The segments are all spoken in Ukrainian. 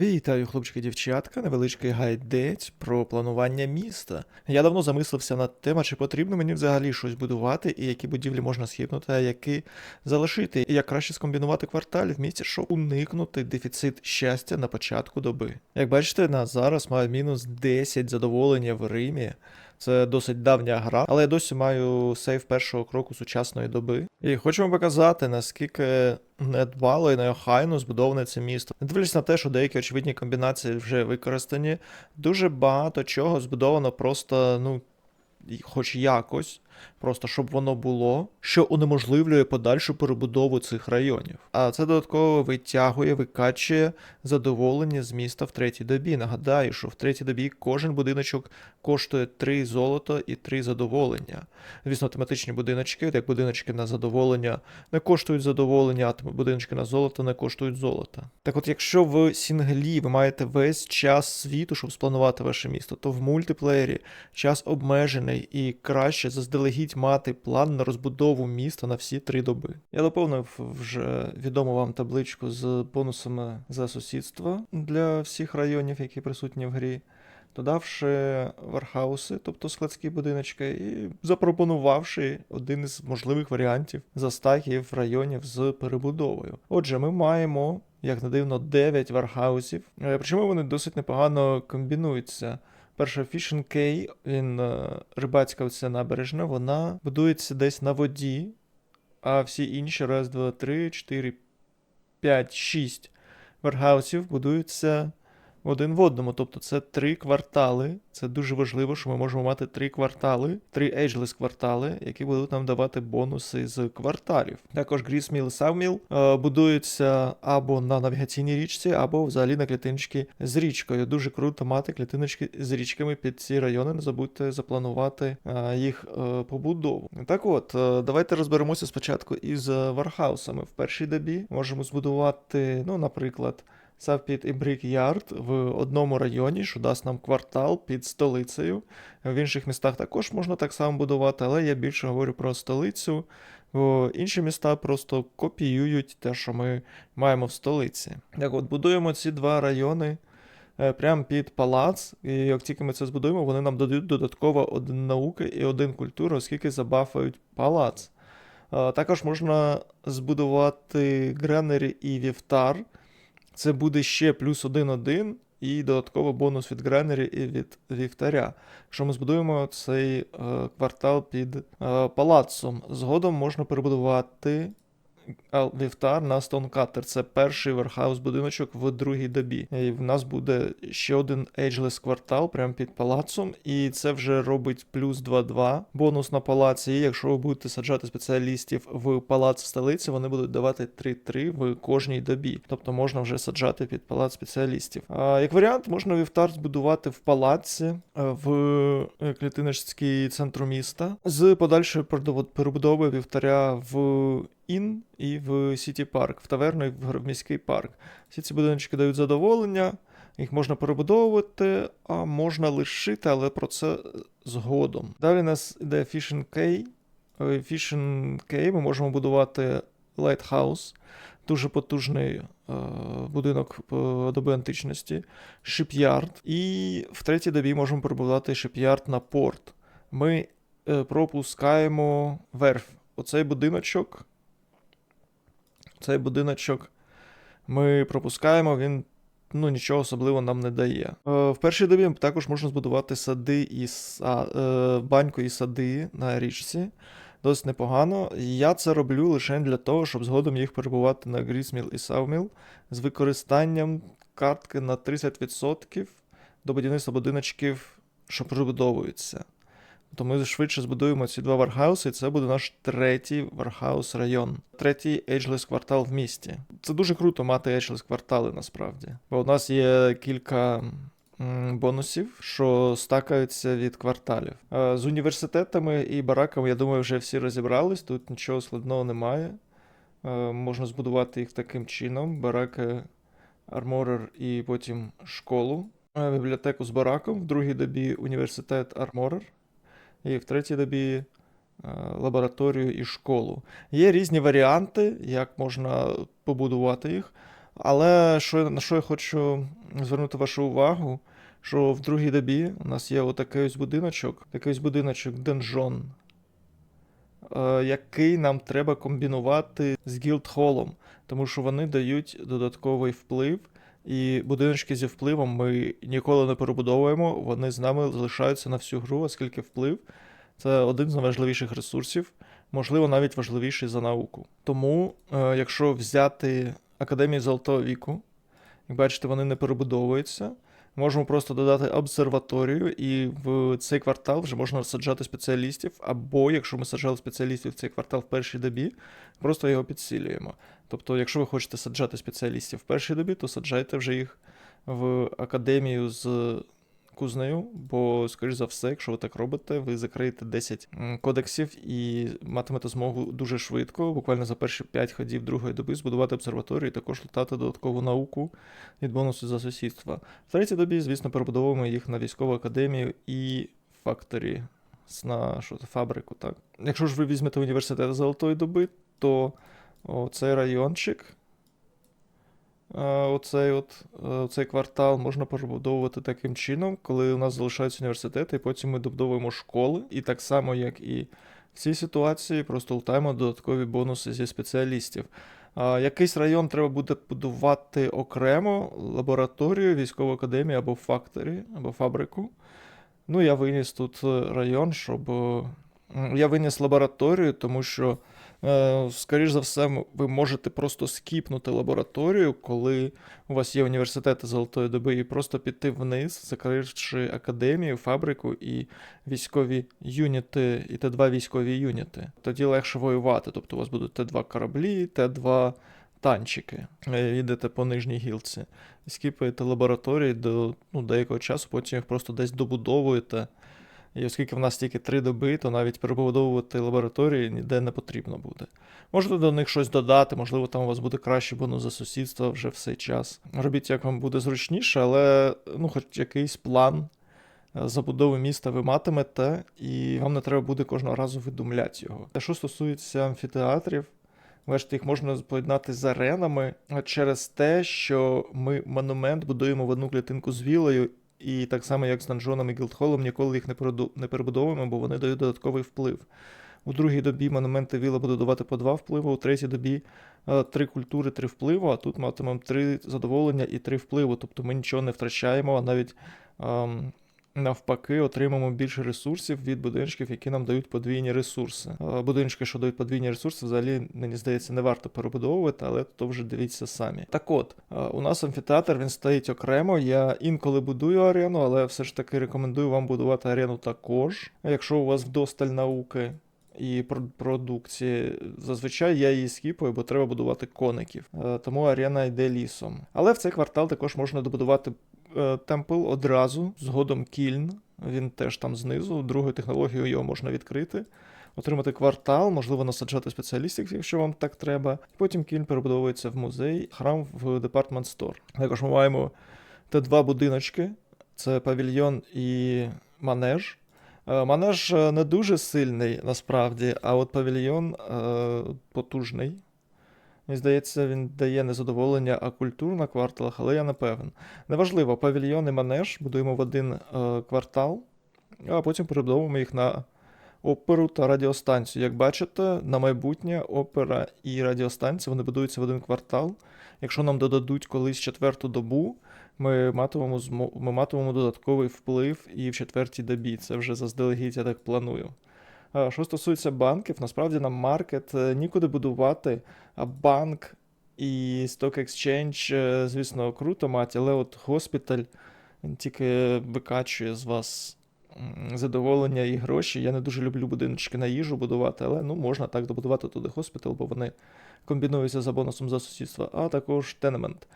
Вітаю, хлопчики дівчатка, невеличкий гайдець про планування міста. Я давно замислився над тим, чи потрібно мені взагалі щось будувати, і які будівлі можна схипнути, а які залишити, і як краще скомбінувати кварталі в місті, щоб уникнути дефіцит щастя на початку доби. Як бачите, на зараз маю мінус 10 задоволення в Римі. Це досить давня гра, але я досі маю сейв першого кроку сучасної доби. І хочу вам показати, наскільки недбало і неохайно збудоване це місто. Не дивлячись на те, що деякі очевидні комбінації вже використані, дуже багато чого збудовано просто, ну, хоч якось, просто щоб воно було, що унеможливлює подальшу перебудову цих районів. А це додатково витягує, викачує задоволення з міста в третій добі. Нагадаю, що в третій добі кожен будиночок коштує 3 золота і 3 задоволення. Звісно, тематичні будиночки, як будиночки на задоволення, не коштують задоволення, а будиночки на золото не коштують золота. Так от, якщо в сінглі ви маєте весь час світу, щоб спланувати ваше місто, то в мультиплеєрі час обмежений і краще заздалегідь мати план на розбудову міста на всі три доби. Я доповнив вже відому вам табличку з бонусами за сусідство для всіх районів, які присутні в грі додавши вархауси, тобто складські будиночки, і запропонувавши один із можливих варіантів застахів районів з перебудовою. Отже, ми маємо, як не дивно, 9 вархаусів, е, причому вони досить непогано комбінуються. Перша Fishing Кей, він е, рибацька оця набережна, вона будується десь на воді, а всі інші раз, два, три, чотири, п'ять, шість вархаусів будуються один в одному. Тобто це три квартали. Це дуже важливо, що ми можемо мати три квартали, три ейджлес квартали, які будуть нам давати бонуси з кварталів. Також Грісміл і Савміл будуються або на навігаційній річці, або взагалі на клітиночки з річкою. Дуже круто мати клітиночки з річками під ці райони. Не забудьте запланувати е, їх е, побудову. Так от, е, давайте розберемося спочатку із вархаусами. В першій добі можемо збудувати, ну, наприклад. Савпіт і Брік Ярд в одному районі, що дасть нам квартал під столицею. В інших містах також можна так само будувати, але я більше говорю про столицю, бо інші міста просто копіюють те, що ми маємо в столиці. Так от, будуємо ці два райони е, прямо під палац, і як тільки ми це збудуємо, вони нам додають додатково один науки і один культури, оскільки забафають палац. Е, Також можна збудувати Гренері і Вівтар. Це буде ще плюс 1-1 і додатково бонус від Гренері і від Вівтаря. Якщо ми збудуємо цей е, квартал під е, палацом, згодом можна перебудувати Вівтар на Стоункаттер. Це перший верхаус будиночок в другій добі. І в нас буде ще один Ageless квартал прямо під палацом, і це вже робить плюс 2-2 бонус на палаці. І якщо ви будете саджати спеціалістів в палац столиці, вони будуть давати 3-3 в кожній добі. Тобто можна вже саджати під палац спеціалістів. А як варіант, можна вівтар збудувати в палаці е, в клітиночській центру міста з подальшою перебудовою вівтаря в Ін і в Сіті Парк, в таверну і в міський парк. Всі ці будиночки дають задоволення, їх можна перебудовувати, а можна лишити, але про це згодом. Далі у нас іде Fishing Кей. Fishing Кей ми можемо будувати Lighthouse, дуже потужний е, будинок доби античності, Shipyard. І в третій добі можемо перебудувати Shipyard на порт. Ми е, пропускаємо верф. Оцей будиночок. Цей будиночок ми пропускаємо, він ну, нічого особливо нам не дає. Е, в першій добі також можна збудувати сади і са, е, баньку і сади на річці. Досить непогано. Я це роблю лише для того, щоб згодом їх перебувати на Грісміл і Савміл з використанням картки на 30% до будівництва будиночків, що прибудовуються. То ми швидше збудуємо ці два вархауси, і це буде наш третій вархаус район, третій Ageless квартал в місті. Це дуже круто мати Ageless квартали насправді. Бо у нас є кілька бонусів, що стакаються від кварталів. Е, З університетами і бараками, я думаю, вже всі розібрались. Тут нічого складного немає. Е, Можна збудувати їх таким чином: бараки, арморер і потім школу. Е, Бібліотеку з бараком, в другій добі університет арморер. І в третій добі е, лабораторію і школу. Є різні варіанти, як можна побудувати їх. Але що, на що я хочу звернути вашу увагу, що в другій добі у нас є отакий ось будиночок, такий ось будиночок Денжон, е, який нам треба комбінувати з Гілдхолом, тому що вони дають додатковий вплив. І будиночки зі впливом ми ніколи не перебудовуємо, вони з нами залишаються на всю гру, оскільки вплив це один з найважливіших ресурсів, можливо, навіть важливіший за науку. Тому, е, якщо взяти Академію Золотого віку, як бачите, вони не перебудовуються. Можемо просто додати обсерваторію, і в цей квартал вже можна саджати спеціалістів. Або якщо ми саджали спеціалістів в цей квартал в першій добі, просто його підсилюємо. Тобто, якщо ви хочете саджати спеціалістів в першій добі, то саджайте вже їх в академію з кузнею, бо, скоріш за все, якщо ви так робите, ви закриєте 10 кодексів і матимете змогу дуже швидко, буквально за перші 5 ходів другої доби, збудувати обсерваторію і також летати додаткову науку від бонусу за сусідства. В третій добі, звісно, перебудовуємо їх на військову академію і факторі на що фабрику. Так. Якщо ж ви візьмете університет Золотої доби, то цей райончик, оцей, от, е, цей квартал можна перебудовувати таким чином, коли у нас залишаються університети, і потім ми добудовуємо школи. І так само, як і в цій ситуації, просто лутаємо додаткові бонуси зі спеціалістів. Якийсь район треба буде будувати окремо лабораторію, військову академію або факторі, або фабрику. Ну, я виніс тут е, район, щоб. Я виніс лабораторію, тому що, е, скоріш за все, ви можете просто скіпнути лабораторію, коли у вас є університети Золотої доби, і просто піти вниз, закривши академію, фабрику і військові юніти, і Т2 військові юніти. Тоді легше воювати. Тобто у вас будуть Т2 кораблі, Т2 танчики. Е, Йдете по нижній гілці. Скіпаєте лабораторії до ну, деякого часу, потім їх просто десь добудовуєте. І оскільки в нас тільки три доби, то навіть перебудовувати лабораторії ніде не потрібно буде. Можете до них щось додати, можливо, там у вас буде краще бонус за сусідство вже в цей час. Робіть, як вам буде зручніше, але ну, хоч якийсь план е, забудови міста ви матимете, і вам не треба буде кожного разу видумляти його. Те, що стосується амфітеатрів, Бачите, їх можна поєднати з аренами через те, що ми монумент будуємо в одну клітинку з вілою, і так само, як з Данжоном і Гілдхолом, ніколи їх не перебудовуємо, бо вони дають додатковий вплив. У другій добі монументи віла будуть давати по два впливи, у третій добі е, три культури, три впливу, а тут матимемо три задоволення і три впливу. Тобто ми нічого не втрачаємо, а навіть ем, навпаки отримаємо більше ресурсів від будиночків, які нам дають подвійні ресурси. Е, Будиночки, що дають подвійні ресурси, взагалі, мені здається, не варто перебудовувати, але то вже дивіться самі. Так от, е, у нас амфітеатр він стоїть окремо. Я інколи будую арену, але все ж таки рекомендую вам будувати арену також. Якщо у вас вдосталь науки. І продукції зазвичай я її скіпую, бо треба будувати коників. Е, Тому арена йде лісом. Але в цей квартал також можна добудувати темпл одразу, згодом кільн. Він теж там знизу. Другою технологією його можна відкрити. Отримати квартал, можливо, насаджати спеціалістів, якщо вам так треба. Потім кільн перебудовується в музей, храм в департмент стор. Також ми маємо Т2 будиночки: це павільйон і манеж. Е, Манеж е, не дуже сильний насправді, а от павільйон е, потужний. Мені здається, він дає незадоволення а культур на кварталах, але я не певен. Неважливо, павільйон і манеж будуємо в один е, квартал, а потім перебудовуємо їх на оперу та радіостанцію. Як бачите, на майбутнє опера і радіостанція вони будуються в один квартал. Якщо нам додадуть колись четверту добу, ми матимемо, ми матимемо додатковий вплив і в четвертій добі. Це вже заздалегідь, я так планую. А Що стосується банків, насправді нам маркет е, нікуди будувати, а банк і Stock Exchange, е, звісно, круто мати, але от госпіталь тільки викачує з вас задоволення і гроші. Я не дуже люблю будиночки на їжу будувати, але ну можна так добудувати туди госпітал, бо вони комбінуються за бонусом за сусідство, а також тенемент.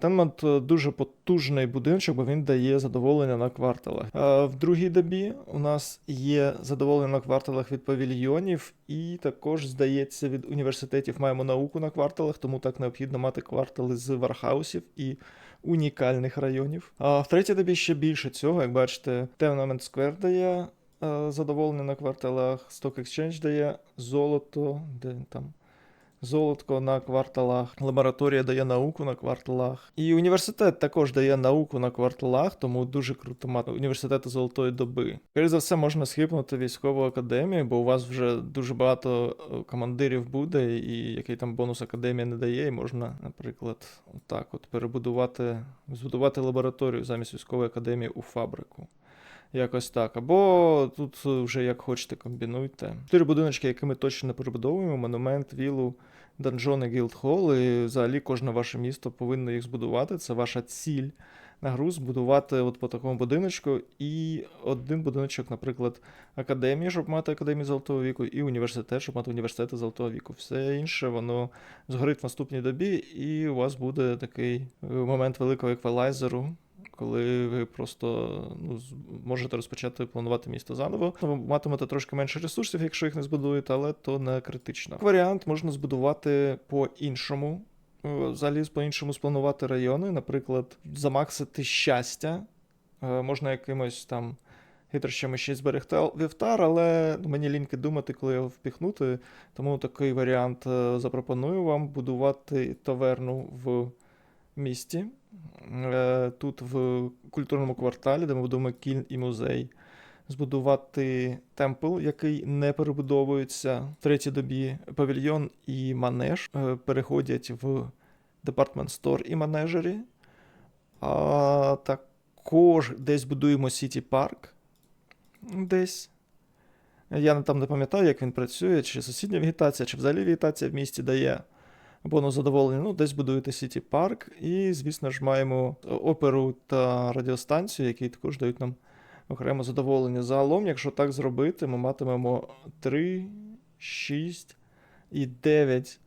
Тенмент е, дуже потужний будиночок, бо він дає задоволення на кварталах. В другій добі у нас є задоволення на кварталах від павільйонів, і також, здається, від університетів маємо науку на кварталах, тому так необхідно мати квартали з вархаусів і унікальних районів. А в третій добі ще більше цього, як бачите, Tenement Square дає е, задоволення на кварталах, Stock Exchange дає золото, де він там золотко на кварталах, лабораторія дає науку на кварталах. І університет також дає науку на кварталах, тому дуже круто мати університети золотої доби. Перш за все, можна схипнути військову академію, бо у вас вже дуже багато е, командирів буде, і який там бонус академія не дає, і можна, наприклад, так от перебудувати, збудувати лабораторію замість військової академії у фабрику. Якось так. Або тут е, вже як хочете комбінуйте. Чотири будиночки, які ми точно не перебудовуємо: монумент, вілу, данжони, гілдхол. І взагалі кожне ваше місто повинно їх збудувати. Це ваша ціль на гру збудувати от по такому будиночку. І один будиночок, наприклад, академії, щоб мати академію золотого віку, і університет, щоб мати університети золотого віку. Все інше воно згорить в наступній добі, і у вас буде такий е, момент великого еквалайзеру коли ви просто ну, можете розпочати планувати місто заново. Ви матимете трошки менше ресурсів, якщо їх не збудуєте, але то не критично. Варіант можна збудувати по-іншому. е, Взагалі по-іншому спланувати райони, наприклад, замаксити щастя. Е, Можна якимось там хитрощами ще зберегти вівтар, але ну, мені ліньки думати, коли його впіхнути. Тому такий варіант е, запропоную вам будувати таверну в місті. Е, Тут в культурному кварталі, де ми будемо кін і музей, збудувати темпл, який не перебудовується в третій добі. Павільйон і манеж е, переходять в департмент стор і манежері. А також десь будуємо Сіті Парк. Десь. Я там не пам'ятаю, як він працює, чи сусідня вегетація, чи взагалі вегетація в місті дає бонус задоволення. Ну, десь будуєте Сіті Парк. І, звісно ж, маємо оперу та радіостанцію, які також дають нам окремо задоволення. Загалом, якщо так зробити, ми матимемо 3, 6 і 9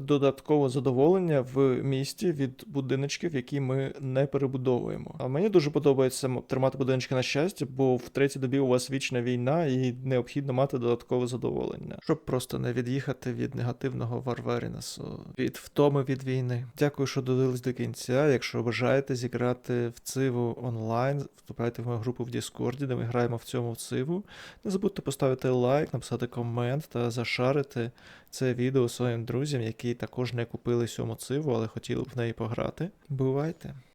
додаткового задоволення в місті від будиночків, які ми не перебудовуємо. А мені дуже подобається тримати будиночки на щастя, бо в третій добі у вас вічна війна і необхідно мати додаткове задоволення, щоб просто не від'їхати від негативного Варварінесу, від втоми від війни. Дякую, що додивились до кінця. Якщо бажаєте зіграти в циву онлайн, вступайте в мою групу в Діскорді, де ми граємо в цьому циву. Не забудьте поставити лайк, написати комент та зашарити це відео своїм друзям, які також не купили сьому циву, але хотіли б в неї пограти. Бувайте!